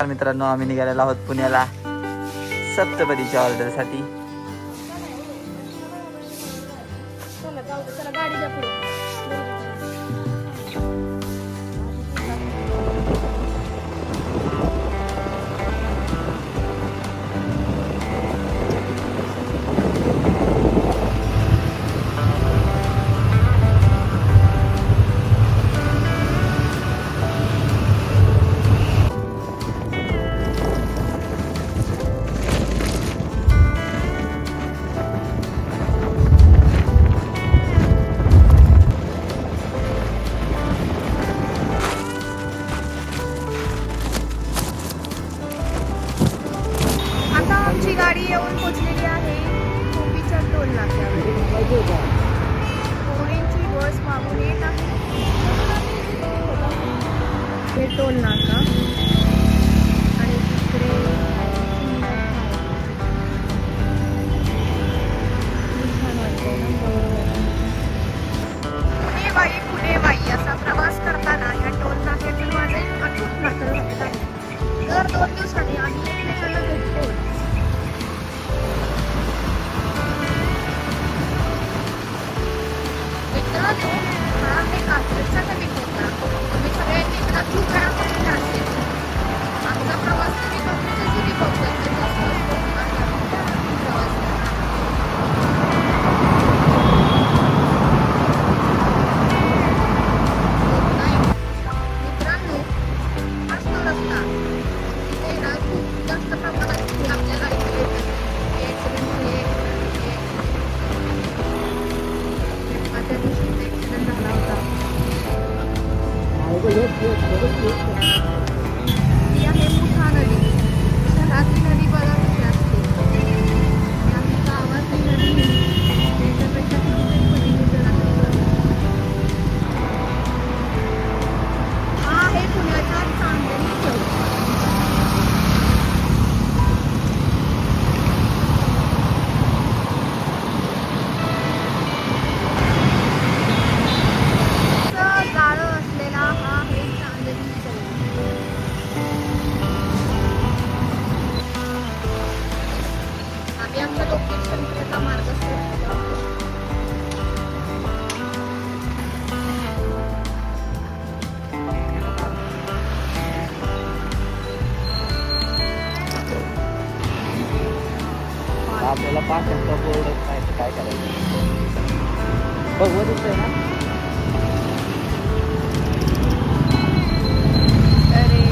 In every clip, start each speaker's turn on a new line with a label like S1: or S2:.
S1: तर मित्रांनो आम्ही निघालेलो आहोत पुण्याला सप्तपदीच्या ऑर्डरसाठी
S2: आमची पोचलेली आहे. कोबीच्या टोल नाक्यावर. पोरींची बस मागून येत आहे. हे टोल नाका. आपल्याला
S1: पाचचा बोर्डच नाही तर काय करायचं बघ दिसतंय ना
S2: अरे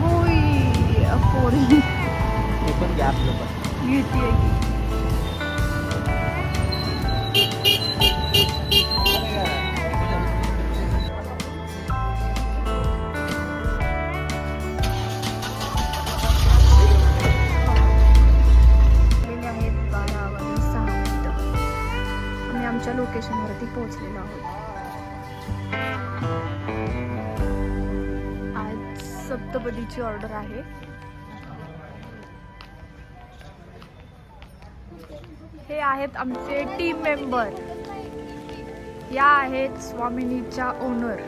S2: होय पोरी
S1: हे पण घ्या आपलं पण
S2: घेते सप्तपदीची ऑर्डर आहे. हे आहेत आमचे टीम मेंबर या आहेत स्वामिनीच्या ओनर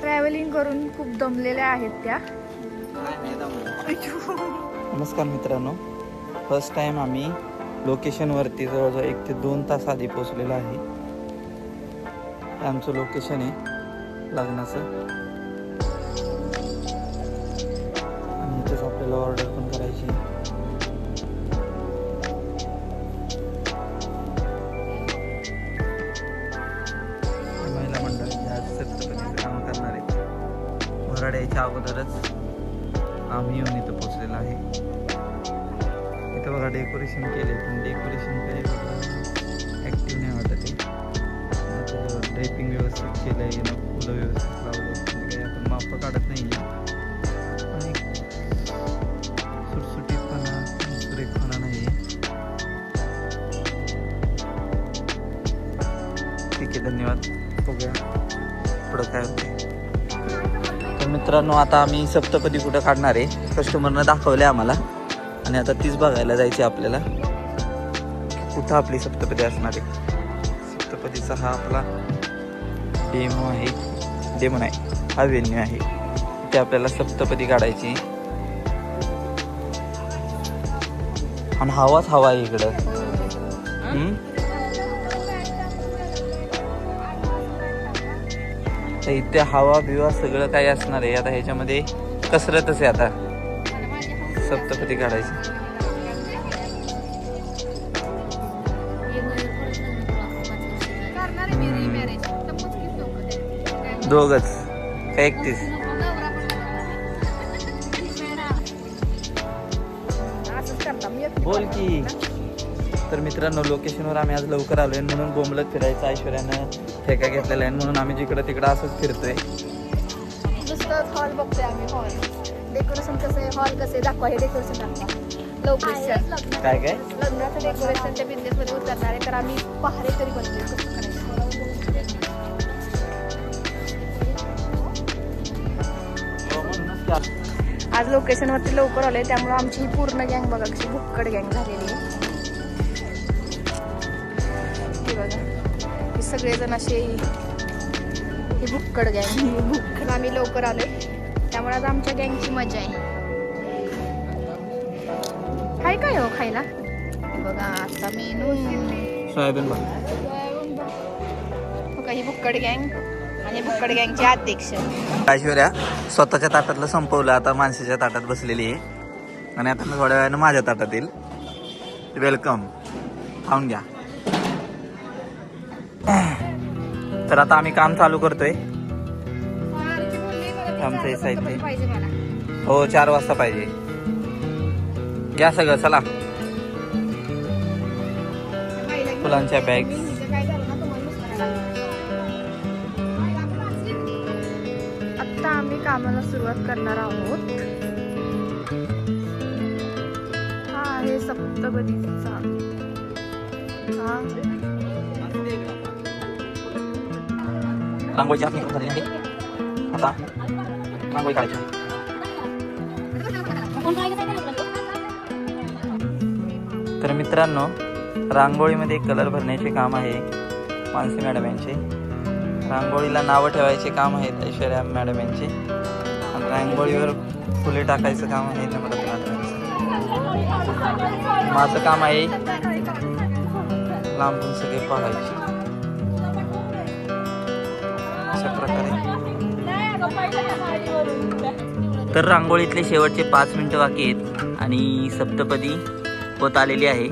S2: ट्रॅव्हलिंग करून खूप दमलेल्या आहेत त्या.
S1: नमस्कार मित्रांनो. फर्स्ट टाइम आम्ही लोकेशनवरती जवळजवळ एक ते दोन तास आधी पोचलेलो आहे. आमचं लोकेशन आहे लग्नाचं. व्यवस्थित आहे फुलं व्यवस्थित लावलं. म्हणजे पण काही आपण माप काढत नाही आणि सुटसुटीतपणा सुरेखपणा नाही ठीक आहे धन्यवाद. बघूया पुढं काय होते तर मित्रांनो आता आम्ही सप्तपदी कुठं काढणार आहे कस्टमरनं दाखवले आम्हाला. आणि आता तीच बघायला जायची आपल्याला. कुठं आपली सप्तपदी असणार आहे? सप्तपदीचा हा आपला डेमो आहे. डेमो नाही हा वेन्यू आहे. ते आपल्याला सप्तपदी काढायची. आणि हवाच हवा आहे इकडं. तर इथे हवा बिवा सगळं काही असणार आहे. आता ह्याच्यामध्ये कसरतच आहे आता. सप्तपदी काढायची. दोघच. का एकतीस बोल की. तर मित्रांनो लोकेशनवर आम्ही आज लवकर आलोय म्हणून बोंबलत फिरायचं ऐश्वर्यानं ठेका घेतलेला आहे म्हणून आम्ही जिकडं तिकडं असंच फिरतोय.
S2: हॉल बघतोय आम्ही हॉल डेकोरेशन कसं आहे? हॉल कसं आहे? दाखवा हे डेकोरेशन दाखवा. लोकेशन
S1: काय काय?
S2: लग्नाचं डेकोरेशनच्या उतरणार आहे तर आम्ही पहारेकरी बनतोय कसं आज लोकेशन वरती लवकर आलोय त्यामुळे आमची ही पूर्ण गँग बघा कशी भुक्कड गँग झालेली आहे. बघा हे सगळेजण असे ही भुक्कड गँग भुक्कड आम्ही लवकर आलोय. त्यामुळे आज आमच्या गँगची मजा आहे. काय काय हो खायला? बघा आता मेनू.
S1: सोयाबीन बघा
S2: ही भुक्कड गँग आणि भुक्कड गँगचे अध्यक्ष.
S1: ऐश्वर्या स्वतःच्या ताटातलं संपवलं आता माणसाच्या ताटात बसलेली आहे. आणि आता थोड्या वेळानं माझ्या ताटात येईल वेलकम खाऊन घ्या. तर आता आम्ही काम चालू करतोय. आमचं हे साहित्य. हो चार वाजता पाहिजे. घ्या सगळं चला. फुलांच्या बॅग्स
S2: आम्ही कामाला सुरुवात करणार आहोत. हा आहे सप्तपदीचा हा.
S1: रांगोळीची आखणी करून झालेली आहे. आता रांगोळी काढायची तर मित्रांनो रांगोळीमध्ये कलर भरण्याचे काम आहे मानसी मॅडम यांचे. रांगोळीला नावं ठेवायचे काम आहेत ऐश्वर्या मॅडम यांचे. आणि रांगोळीवर फुले टाकायचं काम आहे नम्रता मॅडम माझं काम आहे लांबून सगळे पाहायचे. अशा प्रकारे. तर रांगोळीतले शेवटचे पाच मिनटं बाकी आहेत आणि सप्तपदी होत आलेली आहे.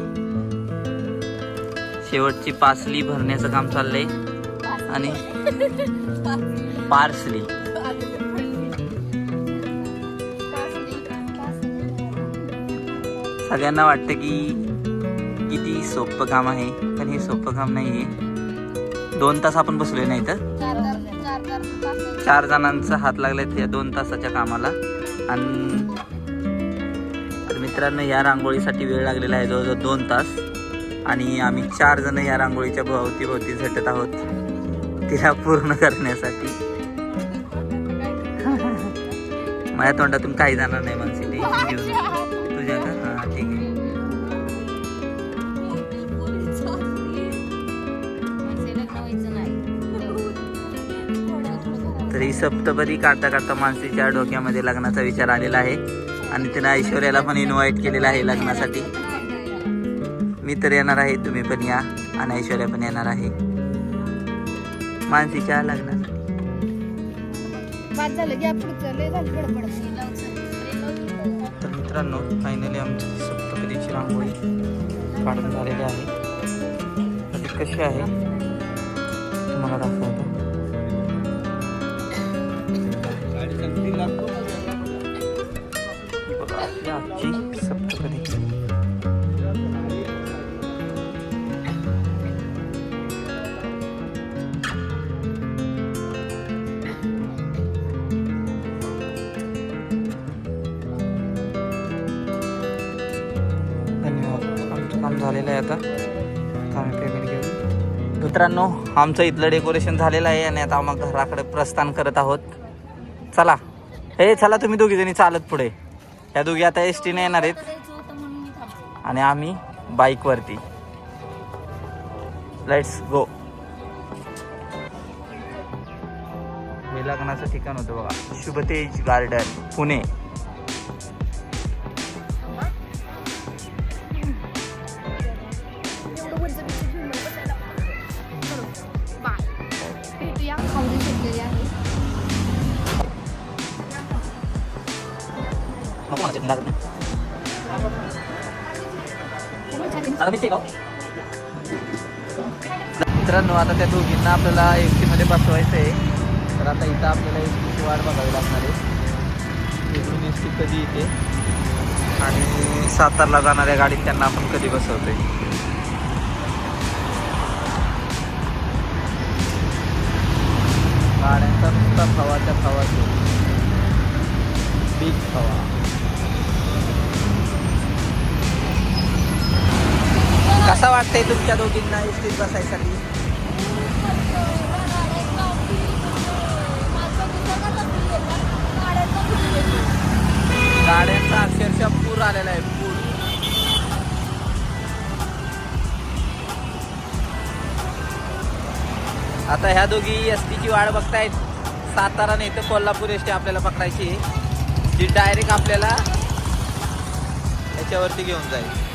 S1: शेवटची पासली भरण्याचं काम चाललंय. आणि पार्सली. सगळ्यांना वाटतं की किती सोपं काम आहे पण हे सोपं काम नाही आहे दोन तास आपण बसलोय नाही तर? चार जणांचा हात लागलाय त्या दोन तासाच्या कामाला. आणि मित्रांनो या रांगोळीसाठी वेळ लागलेला आहे जवळजवळ दोन तास. आणि आम्ही चार जण या रांगोळीच्या भोवती भोवती झटत आहोत. तिला पूर्ण करण्यासाठी. माझ्या तोंडातून काही जाणार नाही मानसी टेन्शन घेऊन तुझ्या का? हा ठीक आहे. तर ही सप्तपदी काढता काढता मानसीच्या डोक्यामध्ये लग्नाचा विचार आलेला आहे. आणि तिने ऐश्वर्याला पण इन्व्हाइट केलेला आहे लग्नासाठी. मी तर येणार आहे तुम्ही पण या. आणि ऐश्वर्या पण येणार आहे. मानसीच्या लग्नासाठी
S2: बाद झालं घ्या पुढचं लय झालं गडबड.
S1: तर मित्रांनो फायनली आमची सप्तपदीची रांगोळी काढून झालेली आहे. तर ती कशी आहे तुम्हाला दाखवतो. ही आजची काम झालेलं आहे आता. आम्ही पेमेंट घेऊ मित्रांनो आमचं इथलं डेकोरेशन झालेलं आहे आणि आता आम्हाला घराकडे प्रस्थान करत आहोत. चला. हे चला तुम्ही दोघी जणी चालत पुढे. ह्या दोघी आता एस टीने येणार आहेत. आणि आम्ही बाईकवरती लेट्स गो हे लग्नाचं ठिकाण होतं बघा. शुभतेज गार्डन पुणे. मित्रांनो आता त्या दोघींना आपल्याला एस टीमध्ये बसवायचं आहे तर आता इथं आपल्याला एस टीची वाट बघावी लागणार आहे. इकडून एस टी कधी येते? आणि सातारला जाणाऱ्या गाडीत त्यांना आपण कधी बसवतोय? गाड्यांचा नुसता फवाच्या फवा बिग फवा. कसं वाटतंय तुमच्या दोघींना एस टीत बसायसाठी. गाड्यांचा अक्षरशः पूर आलेला आहे पूर. आता ह्या दोघी एस टीची वाट बघतायत. सातारा नाही तर कोल्हापूर एस टी आपल्याला पकडायची जी डायरेक्ट आपल्याला याच्यावरती घेऊन जाईल.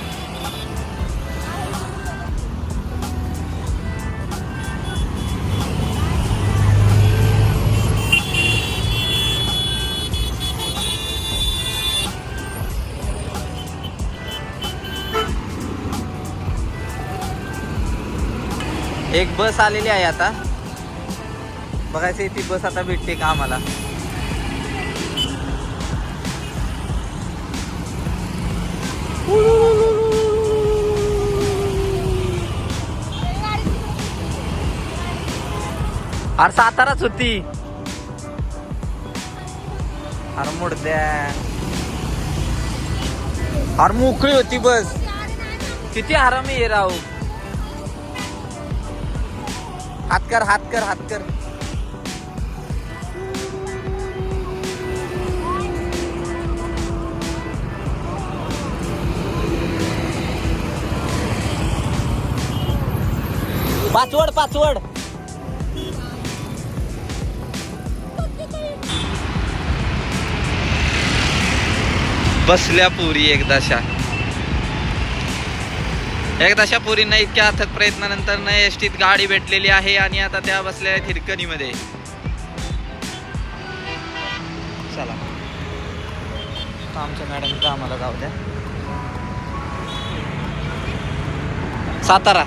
S1: एक बस आलेली आहे आता. बघायचं ती बस आता भेटते का आम्हाला. अरे साताराच होती. अरे मुडद्या अरे मोकळी होती बस. किती आरामी आहे राहू हात कर हात कर हात कर. पाचवड पाचवड. बसल्या पुरी एकदाशा एकदाशा पुरींना इतक्या अथक प्रयत्नानंतर न एस टीत गाडी भेटलेली आहे आणि आता त्या बसलेल्या आहेत हिरकणीमध्ये. चला. आमच्या मॅडम आम्हाला जाऊ द्या. सातारा.